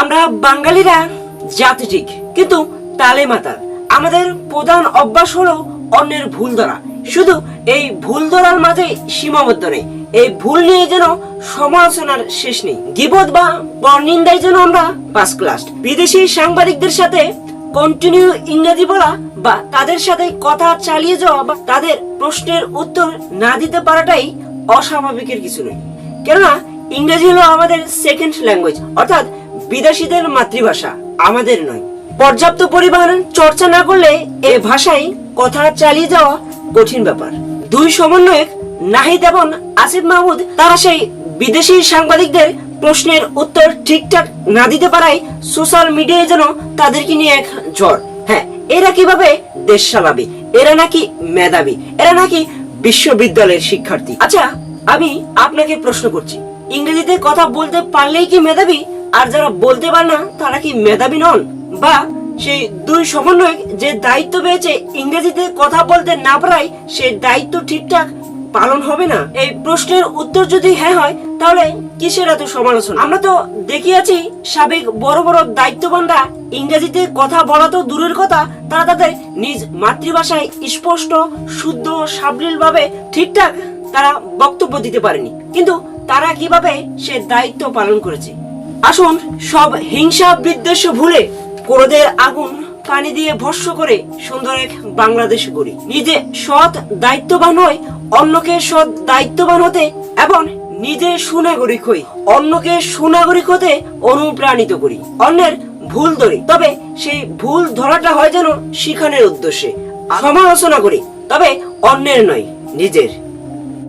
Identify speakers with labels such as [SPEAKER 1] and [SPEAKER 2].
[SPEAKER 1] আমরা বাঙালিরা জাতি ঠিক কিন্তু তালে মাতাল। আমাদের প্রধান অভ্যাস হলো অন্যের ভুল ধরা। শুধু এই ভুল ধরার মাঝে সীমাবদ্ধ নেই। এই ভুল নিয়ে যেন সমালোচনার শেষ নেই। গিবত বা পরনিন্দায় যেন আমরা পাস ক্লাস বিদেশি সাংবাদিকদের সাথে কন্টিনিউ ইংরেজি বলা বা তাদের সাথে কথা চালিয়ে যাওয়া বা তাদের প্রশ্নের উত্তর না দিতে পারাটাই অস্বাভাবিকের কিছু নয়। কেননা ইংরেজি হলো আমাদের সেকেন্ড ল্যাঙ্গুয়েজ অর্থাৎ বিদেশিদের মাতৃভাষা, আমাদের নয়। পর্যাপ্ত পরিমাণ চর্চা না করলে এ ভাষায় কথা চালিয়ে যাওয়া কঠিন ব্যাপার। দুই সমন্বয়ক নাহিদ এবং আসিফ মাহমুদ, তারা সেই বিদেশি সাংবাদিকদের প্রশ্নের উত্তর ঠিকঠাক না দিতে পারায় সোশ্যাল মিডিয়ায় যেন তাদেরকে নিয়ে এক ঝড়। হ্যাঁ এরা কীভাবে দেশ চালাবে এরা নাকি মেধাবী? এরা নাকি বিশ্ববিদ্যালয়ের শিক্ষার্থী? আচ্ছা আমি আপনাকে প্রশ্ন করছি। ইংরেজিতে কথা বলতে পারলেই কি মেধাবী? আর যারা বলতে পারে না, তারা কি মেধাবী নন? বা সেই দুই সমন্বয়ক যে দায়িত্ব পেয়েছে ইংরেজিতে কথা বলতে না পারায় সেই দায়িত্ব ঠিকঠাক পালন হবে না? এই প্রশ্নের উত্তর যদি হ্যাঁ হয়, তাহলে কিসের এত সমালোচনা? আমরা তো দেখিয়াছি, সাবেক বড় বড় দায়িত্ববানরা ইংরেজিতে কথা বলা তো দূরের কথা, তারা তাদের নিজ মাতৃভাষায় স্পষ্ট, শুদ্ধ সাবলীল ভাবে ঠিকঠাক তারা বক্তব্য দিতে পারেনি। কিন্তু তারা কীভাবে সে দায়িত্ব পালন করেছে? আসুন, সব হিংসা বিদ্বেষ ভুলে ক্রোধের আগুন পানি দিয়ে ভস্য করে সুন্দর এক বাংলাদেশ গড়ি। নিজে সৎ দায়িত্ববান হই, অন্যকে সৎ দায়িত্ববান হতে এবং নিজে সুনাগরিক হই। অন্যকে সুনাগরিক হতে অনুপ্রাণিত করি। অন্যের ভুল ধরি, তবে সেই ভুল ধরাটা হয় যেন শিখানোর উদ্দেশ্যে। সমালোচনা করি, তবে অন্যের নয়, নিজের।